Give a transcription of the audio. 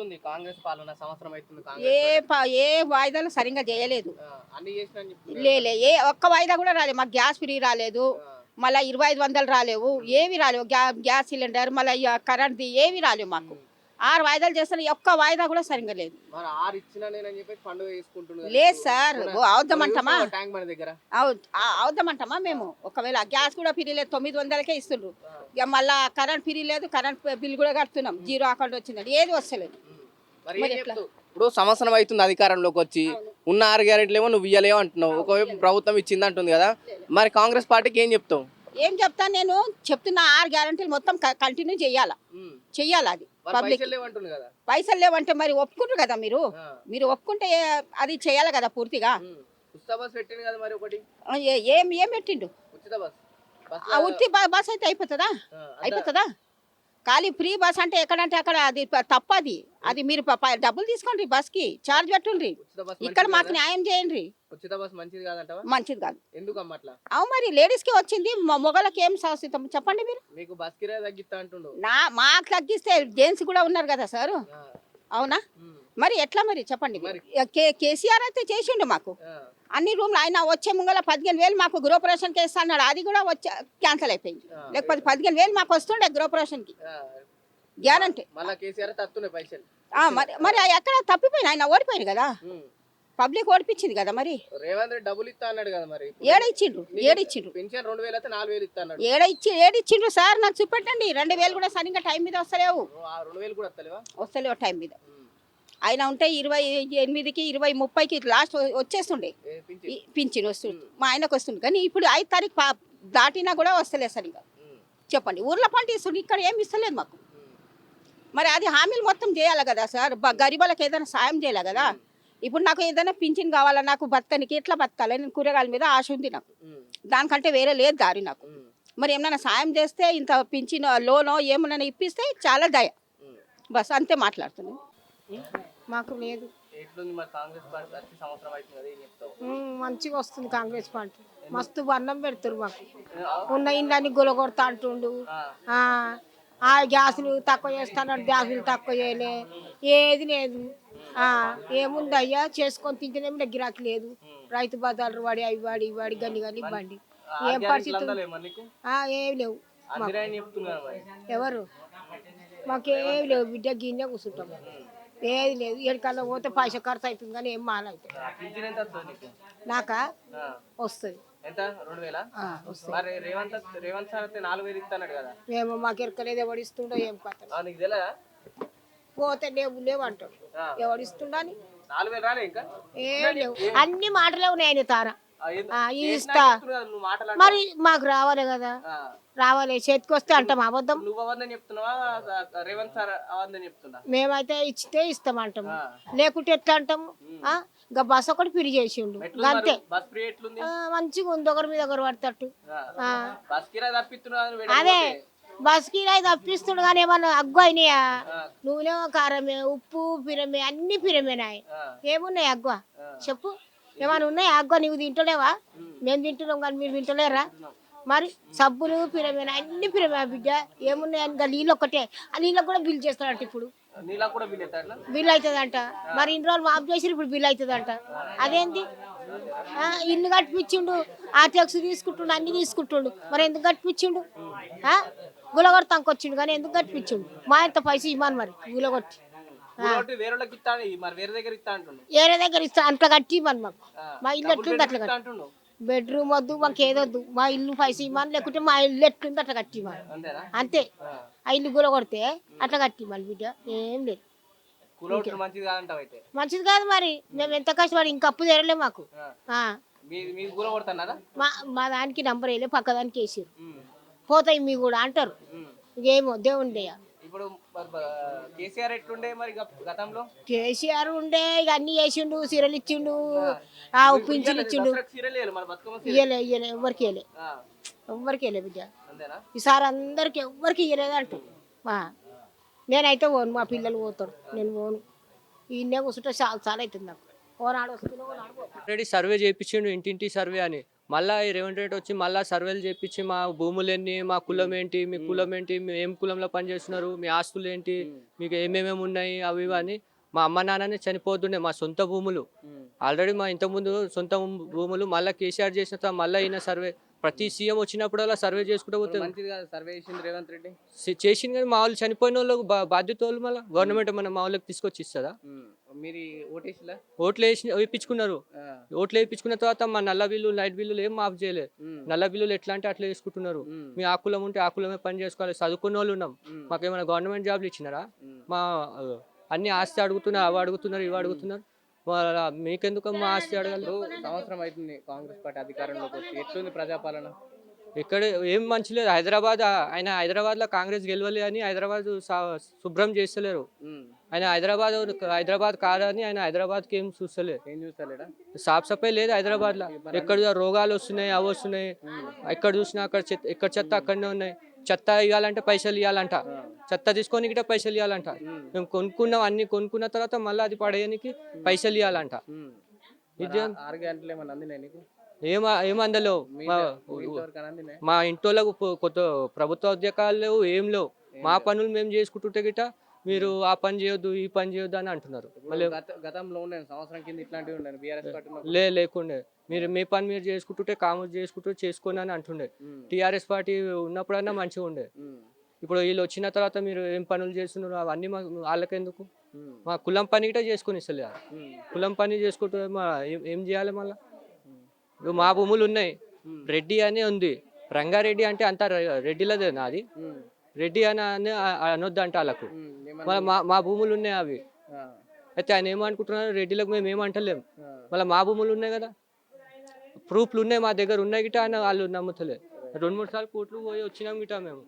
ఎట్లుంది కాంగ్రెస్ పాలన సంవత్సరం అవుతుంది ఏ ప- ఏ వాయిదాలు సరిగ్గా చేయలేదు. ఆ, అన్ని చేసిన. లేలే ఏ ఒక్క వాయిదా కూడా రాలేదు. మాకు గ్యాస్ ఫ్రీ రాలేదు. మళ్ళీ ఇరవై ఐదు వందలు రాలేవు. ఏవి రాలేవు. గ్యా గ్యాస్ సిలిండర్ మళ్ళీ కరెంట్ది ఏవి రాలేవు మాకు. ఆరు వాయిదాలు చేస్తాను ఒక్క వాయిదా కూడా సరిగ్గా లేదు. మరి ఆరు ఇచ్చిన నేనని చెప్పేసి పండుగ చేసుకుంటున్నారు. లేదు సార్. ఓ అవుద్దామంటామా ట్యాంక్ మన దగ్గర. అవు ఆ- అవుద్దామంటామా మేము? ఒకవేళ గ్యాస్ కూడా ఫ్రీ లేదు తొమ్మిది వందలకే ఇస్తుండ్రు. ఇక మళ్ళా కరెంట్ ఫ్రీ లేదు కరెంట్ బిల్ కూడా కడుతున్నాం. జీరో అకౌంట్ వచ్చిందండి ఏది వస్తలేదు. ఇప్పుడు సంవత్సరం అవుతుంది అధికారంలోకి వచ్చి ఉన్న ఆరు గ్యారెంట్లు ఏమో నువ్వు ఇయ్యలేవు అంటున్నావు. ఒకవైపు ప్రభుత్వం ఇచ్చింది అంటుంది కదా. మరి కాంగ్రెస్ పార్టీకి ఏం చెప్తావు? ఏం చెప్తాను నేను? చెప్తున్నా ఆరు గ్యారంటీలు మొత్తం కంటిన్యూ చెయ్యాలా ఉమ్. చెయ్యాలి అది? పబ్లిక్ పైసలు లేవంటే మరి ఒప్పుకుంటారు కదా మీరు? మీరు ఒప్పుకుంటే అది చేయాలి కదా పూర్తిగా? ఏ- ఏం పెట్టిండు? ఉత్తి బస్ అయితే అయిపోతుందా? అయిపోతుందా? ఖాళీ ఫ్రీ బస్ అంటే ఎక్కడంటే అక్కడ అది తప్పది. అది మీరు డబ్బులు తీసుకోండి బస్కి. చార్జ్ పెట్టుండ్రి. బస్ ఇక్కడ మాకు? న్యాయం చేయండి మంచిది కాదు. ఎందుకు అవు మరి లేడీస్కి వచ్చింది మొ- మొగలకి ఏం శాశ్వతం? చెప్పండి మీరు. మీకు బస్ కిరాయి తగ్గిస్తా అంటుండు. నా మాకు తగ్గిస్తే జెంట్స్ కూడా ఉన్నారు కదా సారు? అవునా? మరి ఎట్లా మరి? చెప్పండి. కే కేసీఆర్ అయితే చేసిండు మాకు. అన్ని రూమ్లు ఆయన వచ్చే ముంగల పదిహేను వేలు మాకు గృహప్రవేశంకి వేస్తా అన్నాడు అది కూడా వచ్చే క్యాన్సిల్ అయిపోయింది. లేకపోతే పదిహేను వేలు మాకు వస్తుండే గృహప్రవేశంకి. గ్యారంటీ మరి మరి ఎక్కడ తప్పిపోయింది? ఆయన ఓడిపోయింది కదా. పబ్లిక్ ఓడిపించింది కదా మరి. రేవంత్ రెడ్డి డబ్బులు ఇస్తా అన్నాడు కదా మరి. ఏడ ఇచ్చిండ్రు? ఏడ ఇచ్చిండ్రు? పెన్షన్ రెండు వేలు అయితే నాలుగు వేలు ఇస్తా అన్నాడు. ఏడ ఇచ్చి ఏడ ఇచ్చిండ్రు సార్? నాకు చూపెట్టండి. రెండు వేలు కూడా సరిగ్గా టైం మీద వస్తలేవు. ఆ రెండు వేలు కూడా వస్తలేవా? వస్తలేవు టైం మీద. ఆయన ఉంటే ఇరవై ఎనిమిదికి ఇరవై ముప్పైకి లాస్ట్ వచ్చేస్తుండే. పింఛన్? వస్తుంది మా ఆయనకు వస్తుంది కానీ ఇప్పుడు ఐదు తారీఖు పా- దాటినా కూడా వస్తలేదు సరిగ్గా. ఉమ్, చెప్పండి. ఊర్ల పంట ఇస్తుంది ఇక్కడ ఏమి ఇస్తలేదు మాకు. మరి అది హామీలు మొత్తం చేయాలి కదా సార్. గరీబులకు ఏదైనా సాయం చేయాలి కదా. ఇప్పుడు నాకు ఏదైనా పింఛన్ కావాలా నాకు బతకనికి ఎట్లా బతకాలి నేను కూరగాయల మీద ఆశ ఉంది నాకు. దానికంటే వేరే లేదు దారి నాకు. మరి ఏమైనా సాయం చేస్తే ఇంత పింఛన్ లోనో ఏమైనా ఇప్పిస్తే చాలా దయ. బస్ అంతే మాట్లాడుతున్నాను. మాకు లేదు. మంచిగా వస్తుంది కాంగ్రెస్ పార్టీ. మస్తు వర్ణం పెడతారు మాకు. ఉన్న ఇండ్లన్నీ గొలగొడతా అంటుండు. ఆ, గ్యాసులు తక్కువ చేస్తాను గ్యాసులు తక్కువ చేయలే. ఏది లేదు. ఏముంది అయ్యా? చేసుకొని తింటేనేమో గిరాకీ లేదు. రైతు బజార్లు వాడి అవి వాడి వాడి గన్ని గన్ని ఇవ్వండి. ఏం పరిస్థితి? ఏం లేవు. ఎవరు? మాకేం లేవు. బిడ్డ గిన్నె కూర్చుంటాం. ఏది లేదు. ఎక్కడికల్లా పోతే పైసా ఖర్చు అవుతుంది కానీ ఏం ఎంత వస్తుంది నీకు? వస్తుంది. ఏమో మాకు ఎరకలేదు. ఎవడు ఇస్తుండో ఏం కథ. పోతే లేవు లేవు అంటాడు. ఎవడు ఇస్తుండని అన్ని మాటలే ఉన్నాయి ఆయన తార. ఇస్తా. మరి మాకు రావాలి కదా. రావాలి చేతికి వస్తే అంటాం అబద్ధం. మేమైతే ఇచ్చితే ఇస్తాం అంటాము. లేకుంటే ఎట్లా అంటాము? ఇంకా బస్ ఒకటి పిరి చేసిండు. అంతే. ఫ్రీ మంచిగా ఉంది ఒకరి మీద ఒకరు పడతట్టు. అదే బస్ కిరాయి తప్పిస్తుడు కానీ ఏమన్నా అగ్గు అయినాయా? నూనె కారమే ఉప్పు పిరమే అన్ని పిరమేనాయి. ఏమున్నాయి అగ్గు? చెప్పు. ఏమైనా ఉన్నాయా? అగ్గు నువ్వు తింటలేవా? మేము తింటున్నాం కానీ మీరు తింటలేరా? మరి సబ్బులు పిరమేనా అన్ని పిరమే బిడ్డ. ఏమున్నాయి? ఇంకా నీళ్ళు ఒక్కటే. ఆ నీళ్ళకి కూడా బిల్ చేస్తాడంట ఇప్పుడు. బిల్ అవుతుందంట మరి ఇన్ని రోజులు మాఫ్ చేసి ఇప్పుడు బిల్ అవుతుందంట అదేంటి ఆ, ఇల్లు కట్టిపించిండు ఆ ట్యాక్స్ తీసుకుంటుండు అన్ని తీసుకుంటుండు. మరి ఎందుకు కట్టిపించిండు? గులగొడతానికి వచ్చిండు కానీ ఎందుకు కట్టిపించిండు మా ఎంత పైసలు ఇవ్వను మరి గులగొట్టి. కాబట్టి వేరే వాళ్ళకి ఇస్తాడు మరి వేరే దగ్గర ఇస్తా అంటుండు. ఏరే దగ్గర ఇస్తా అట్లా కట్టి మాకు. మా ఇల్లు ఎట్లుంది అట్లా బెడ్రూమ్ ఇస్తా కట్టి అంటుండు? బెడ్రూమ్ వద్దు మాకు ఏదొద్దు మా ఇల్లు పైసలు ఇవ్వను లేకుంటే మా ఇల్లు ఎట్లుంది అట్లా కట్టి అంతే. ఆ. ఇల్లు గులగొడితే అట్లా కట్టి బిడ్డ. ఏం లేదు. మంచిది కాదు మరి. మేము ఎంత కష్టపడి ఇంక అప్పు తెరలే మాకు. మీ దానికి నంబర్ వేయలే పక్క దానికి వేసారు పోతాయి మీ కూడా అంటారు. దేవుని దయ. ఇప్పుడు కేసీఆర్ ఎట్లుండే మరి గతంలో? కేసీఆర్ ఉండే ఇక అన్ని చేసిండు సీరలు ఇచ్చిండు ఆ. పింఛన్లు ఇచ్చిండు. ఇయ్యలే ఇయ్యలే ఎవ్వరికి ఇయ్యలే. ఆ, ఎవ్వరికి ఇయ్యలే బిడ్డ. అంతేనా? ఈసారి అందరికి ఎవ్వరికి ఇయ్యలేదు అంట. నేనైతే పోను మా పిల్లలు పోతారు నేను పోను. ఈయనే కూర్చుంటే చాలా చాలా అవుతుంది నాకు. ఓనాడు. ఆల్రెడీ సర్వే చేయించిండు ఇంటింటి సర్వే అని. మళ్ళా ఈ రేవంత్ రెడ్డి వచ్చి మళ్ళా సర్వేలు చేపించి మా భూములు ఎన్ని మా కులం ఏంటి మీ కులం ఏంటి మీ ఏం కులంలో పనిచేస్తున్నారు మీ ఆస్తులు ఏంటి మీకు ఏమేమేమి ఉన్నాయి అవి అని మా అమ్మ నాన్ననే చనిపోతుండే మా సొంత భూములు. ఆల్రెడీ మా ఇంతకుముందు సొంత భూములు మళ్ళీ కేసీఆర్ చేసిన తర్వాత మళ్ళీ ఈయన సర్వే ప్రతి సీఎం వచ్చినప్పుడల్లా సర్వే చేసుకుంటూ పోతే మంచిది కాదు సర్వే చేసింది రేవంత్ రెడ్డి. చేసింది కానీ మా వాళ్ళు చనిపోయిన వాళ్ళకు బాధ్యత వాళ్ళు మళ్ళీ గవర్నమెంట్ మన మా వాళ్ళకి తీసుకొచ్చి ఇస్తుందా. మీరు ఓటేసిలా? ఓట్లు వేసి వేయించుకున్నారు ఓట్లు వేయించుకున్న తర్వాత మా నల్ల బిల్లు లైట్ బిల్లులు ఏం మాఫ్ చేయలేదు నల్ల బిల్లులు ఎట్లా అంటే అట్లా వేసుకుంటున్నారు మీ. ఆ కులం ఉంటే ఆ కులమే పని చేసుకోవాలి. చదువుకున్న వాళ్ళు ఉన్నాం. మాకు ఏమైనా గవర్నమెంట్ జాబ్లు ఇచ్చినారా? మా. అన్ని ఆస్తి అడుగుతున్నారు అవి అడుగుతున్నారు ఇవి అడుగుతున్నారు. మీకెందుకు మా ఆస్తి అడగాలి సంవత్సరం అవుతుంది కాంగ్రెస్ పార్టీ అధికారంలోకి వచ్చి. ఎట్లుంది ప్రజాపాలన? ఇక్కడ ఏం మంచి లేదు. హైదరాబాద్ ఆయన హైదరాబాద్లో కాంగ్రెస్ గెలవాలి అని హైదరాబాద్ శుభ్రం చేస్తలేరు. ఆయన హైదరాబాద్ హైదరాబాద్ కాదని ఆయన హైదరాబాద్కి ఏం చూస్తలే ఏం చూస్తలేడా? సాఫ్ సఫాయి లేదు హైదరాబాద్లో ఎక్కడ రోగాలు వస్తున్నాయి అవి వస్తున్నాయి. ఎక్కడ చూసినా అక్కడ చెత్త ఎక్కడ చెత్త అక్కడనే ఉన్నాయి. చెత్త ఇవ్వాలంటే పైసలు ఇవ్వాలంట. చెత్త తీసుకొని గిట్ట పైసలు ఇవ్వాలంట. మేము కొనుక్కున్నాం అన్ని కొనుక్కున్న తర్వాత మళ్ళీ అది పడేయడానికి పైసలు ఇవ్వాలంట. ఏమ ఏమందలో? మీ పొ- కొత్త ప్రభుత్వ ఉద్యోగాలు ఏం లేవు. మా పనులు మేము చేసుకుంటుంటే గిట్ట మీరు ఆ పని చేయొద్దు ఈ పని చేయొద్దు అని అంటున్నారు. మళ్ళీ గత గతంలో ఉండే సంవత్సరం కింద ఇట్లాంటివి ఉండే బీఆర్ఎస్. లే లేకుండే. మీరు మీ పని మీరు చేసుకుంటుంటే కామర్స్ చేసుకుంటూ చేసుకోండి అని అంటుండే. టీఆర్ఎస్ పార్టీ ఉన్నప్పుడన్నా మంచిగా ఉండే. ఇప్పుడు వీళ్ళు వచ్చిన తర్వాత మీరు ఏం పనులు చేస్తున్నారు? అవన్నీ మా వాళ్ళకెందుకు. మా కులం పని గిట్ట చేసుకుని ఇస్తలే. కులం పని చేసుకుంటూ మా ఏం- చేయాలి మళ్ళీ? ఇప్పుడు మా భూములు ఉన్నాయి. రెడ్డి అని ఉంది. రంగారెడ్డి అంటే అంత రెడ్డిలదే నాది. రెడ్డి అని అని అనొద్దు అంటే వాళ్ళకు. మళ్ళీ మా మా భూములు ఉన్నాయి అవి. అయితే ఆయన ఏమనుకుంటున్నారు రెడ్డిలకు మేము ఏమంటలేం ఆ. మళ్ళీ మా భూములు ఉన్నాయి కదా. ప్రూఫ్లు ఉన్నాయి మా దగ్గర. ఉన్నాయి గిట అని వాళ్ళు నమ్ముతలే. రెండు మూడు సార్లు కోట్లు పోయి వచ్చినాం గిట మేము.